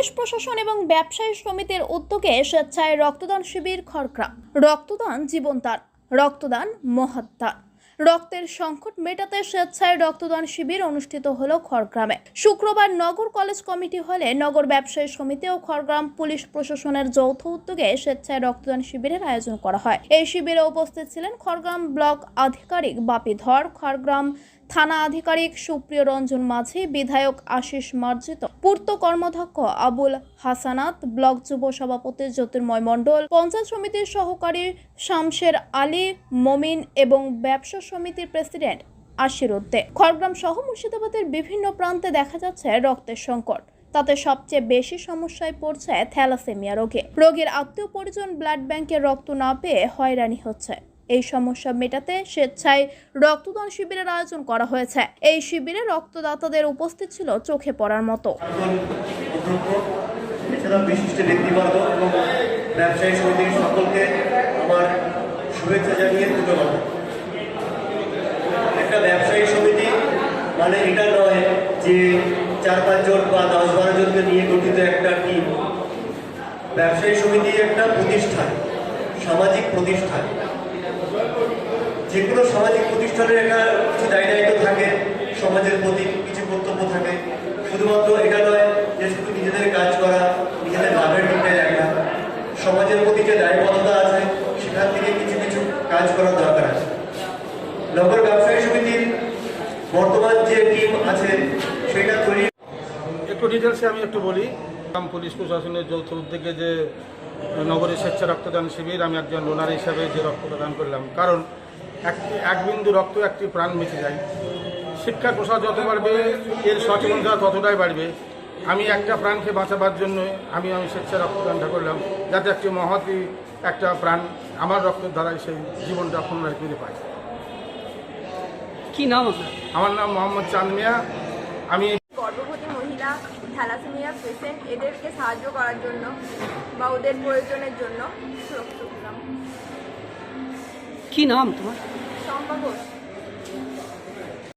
Police প্রশাসন এবং ব্যবসায়ী সমিতির উদ্যোগে স্বেচ্ছায় রক্তদান শিবির খড়গ্রাম। রক্তদান জীবনদান রক্তদান মহত্তা রক্তের সংকট মেটাতে স্বেচ্ছায় রক্তদান শিবির অনুষ্ঠিত হলো খড়গ্রামে। শুক্রবার নগর কলেজ কমিটি হলে নগর ব্যবসায়ী সমিতি ও খড়গ্রাম পুলিশ প্রশাসনের যৌথ উদ্যোগে স্বেচ্ছায় রক্তদান শিবিরের আয়োজন করা হয়। এই শিবিরে উপস্থিত ছিলেন খড়গ্রাম ব্লক আধিকারিক বাপি ধর খড়গ্রাম থানা আধিকারিক সুপ্রিয় রঞ্জন মাঝি, বিধায়ক আশিস মার্জিত, পূর্ত কর্মাধ্যক্ষ আবুল হাসানাত, ব্লক যুব সভাপতি জ্যোতির্ময় মণ্ডল, পঞ্চায়েত সমিতির সহকারী শামশের আলী, মমিন এবং ব্যবসা সমিতির প্রেসিডেন্ট আশির উদ্দে। খড়গ্রাম সহ মুর্শিদাবাদের বিভিন্ন প্রান্তে দেখা যাচ্ছে রক্তের সংকট। তাতে সবচেয়ে বেশি সমস্যায় পড়ছে থ্যালাসেমিয়া রোগে। রোগীর আত্মীয় পরিজন ব্লাড ব্যাংকে রক্ত না পেয়ে হয়রানি হচ্ছে। এই সমস্যা মেটাতে স্বেচ্ছায় রক্তদান শিবিরের আয়োজন করা হয়েছে। এই শিবিরে রক্তদাতাদের উপস্থিত ছিল চোখে পড়ার মতো। এছাড়া বিশিষ্ট ব্যক্তিবর্গ একটা ব্যবসায়ী সমিতি মানে এটা নয় যে চার পাঁচজন বা দশ বারো জনকে নিয়ে গঠিত একটা টিম ব্যবসায়ী সমিতি একটা প্রতিষ্ঠান, সামাজিক প্রতিষ্ঠান। যে কোনো সামাজিক প্রতিষ্ঠানের একটা কিছু দায় দায়িত্ব থাকে, সমাজের প্রতি কিছু কর্তব্য থাকে। শুধুমাত্র এটা নয় যে শুধু নিজেদের কাজ করা, নিজেদের লাভের দিকটা দেখা সমাজের প্রতি যে দায়বদ্ধতা আছে, সেখান থেকে কিছু কিছু কাজ করার দরকার আছে। নগর ব্যবসায়ী সমিতির বর্তমান যে টিম আছে, সেটা তৈরি একটু ডিটেলসে আমি একটু বলি। গ্রাম পুলিশ প্রশাসনের যৌথ উদ্যোগে যে নগরীর স্বেচ্ছা রক্তদান শিবির আমি একজন ডোনার হিসাবে যে রক্ত প্রদান করলাম। কারণ এক এক বিন্দু রক্ত একটি প্রাণ বেঁচে যায়। শিক্ষার প্রসার যত বাড়বে এর সচেতনতা ততটাই বাড়বে। আমি একটা প্রাণকে বাঁচাবার জন্য আমি আমি স্বেচ্ছা রক্তদানটা করলাম যাতে একটি মহতি একটা প্রাণ আমার রক্তের দ্বারাই সেই জীবনটা পুনরায় ফিরে পায়। কি নাম আমার নাম মোহাম্মদ চাঁদ মিয়া। আমি গর্ভবতী মহিলা থ্যালাসেমিয়া পেশেন্ট এদেরকে সাহায্য করার জন্য বা ওদের প্রয়োজনের জন্য রক্ত কি নাম তোমার? সম্ভব